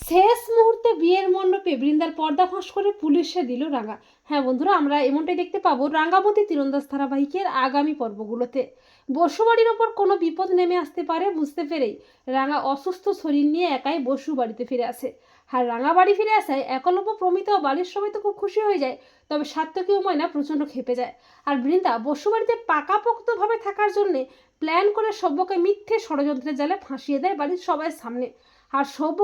শেষ মুহূর্তে বিয়ের মণ্ডপে বৃন্দার পর্দা ফাঁস করে পুলিশে দিল রাঙা। হ্যাঁ বন্ধুরা, আমরা এমনটাই দেখতে পাবো রাঙ্গাবতী তীরন্দাজ ধারাবাহিকের আগামী পর্বগুলোতে। বসুবাড়ির ওপর কোনো বিপদ নেমে আসতে পারে বুঝতে পেরেই রাঙা অসুস্থ শরীর নিয়ে একাই বসু বাড়িতে ফিরে আসে। আর রাঙা বাড়ি ফিরে আসায় একলব্য প্রমিত বাড়ির সবাই তো খুব খুশি হয়ে যায়, তবে সাত্তকীয় ময়না প্রচণ্ড খেপে যায়। আর বৃন্দা বসু বাড়িতে পাকাপোক্তভাবে থাকার জন্যে প্ল্যান করে সব্যকে মিথ্যে ষড়যন্ত্রের জালে ফাঁসিয়ে দেয় বাড়ির সবাই সামনে। আর শোভ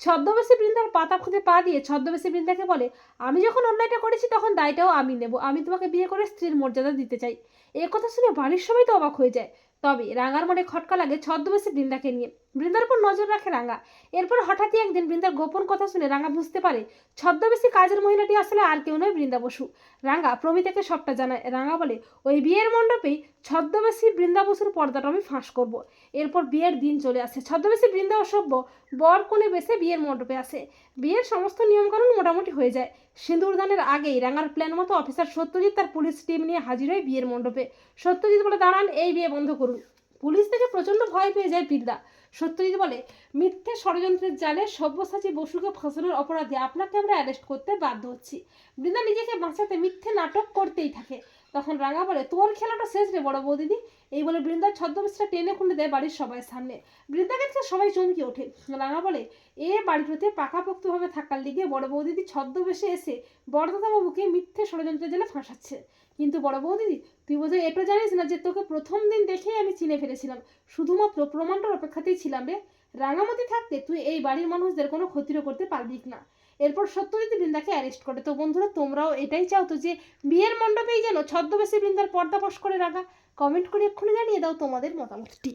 ছদ্মবেশী বৃন্দার পাতা খুঁজে পা দিয়ে ছদ্মবেশী বৃন্দাকে বলে, আমি যখন অন্যায়টা করেছি তখন দায়টাও আমি নেব। আমি তোমাকে বিয়ে করে স্ত্রীর মর্যাদা দিতে চাই। এ কথা শুনে বাড়ির সবাই তো অবাক হয়ে যায়। তবে রাঙার মনে খটকা লাগে ছদ্মবেশী বৃন্দাকে নিয়ে। বৃন্দার উপর নজর রাখে রাঙা। এরপর হঠাৎই একদিন বৃন্দার গোপন কথা শুনে রাঙা বুঝতে পারে, ছদ্মবেশী কাজের মহিলাটি আসলে আর কেউ নয় বৃন্দা বসু। রাঙা প্রমিতাকে সবটা জানায়। রাঙা বলে, ওই বিয়ের মণ্ডপেই ছদ্মবেশী বৃন্দা বসুর পর্দাটা আমি ফাঁস করব। এরপর বিয়ের দিন চলে আসে। ছদ্মবেশী বৃন্দা অসভ্য বর কোণে বেসে বিয়ের মণ্ডপে আসে। বিয়ের সমস্ত নিয়মকানুন মোটামুটি হয়ে যায়। সিঁদুরদানের আগেই রাঙার প্ল্যান মতো অফিসার সত্যজিৎ তার পুলিশ টিম নিয়ে হাজির হয় বিয়ের মণ্ডপে। সত্যজিৎ বলে, দাঁড়ান, এই বিয়ে বন্ধ করুন। পুলিশ থেকে প্রচণ্ড ভয় পেয়ে যায় বৃন্দা। সত্যজিৎ বলে, মিথ্যে ষড়যন্ত্রের জালে সব্যসাচী বসুকে ফাঁসানোর অপরাধে আপনাকে আমরা অ্যারেস্ট করতে বাধ্য হচ্ছি। বৃন্দা নিজেকে বাঁচাতে মিথ্যে নাটক করতেই থাকে। তখন রাঙা বলে, তোর খেলাটা শেষ রে বড় বৌদিদি। এই বলে বৃন্দার ছদ্মবেশটা টেনে খুলে দেয় বাড়ির সবাই সামনে। বৃন্দাকে দেখে সবাই চমকে ওঠে। রাঙা বলে, এ বাড়িটাতে পাকাপোক্তভাবে থাকার লিগে বড় বৌদিদি ছদ্মবেশে এসে বড়দাদাবাবুকে মিথ্যে ষড়যন্ত্রের জন্য ফাঁসাচ্ছে। কিন্তু বড় বৌদিদি, তুই বোধহয় এটা জানিস না যে তোকে প্রথম দিন দেখেই আমি চিনে ফেলেছিলাম? শুধুমাত্র প্রমাণটার অপেক্ষাতেই ছিলাম রে। রাঙামতি থাকতে তুই এই বাড়ির মানুষদের কোনো ক্ষতিরও করতে পারবি না। এরপর সত্যজিৎ বৃন্দাকে অ্যারেস্ট করে। তো বন্ধুরা, তোমরাও এটাই চাও তো যে বিয়ের মণ্ডপেই যেন ছদ্মবেশী বৃন্দার পর্দা পাশ করে রাখা? কমেন্ট করে এক্ষুনি জানিয়ে দাও তোমাদের মতামতটি।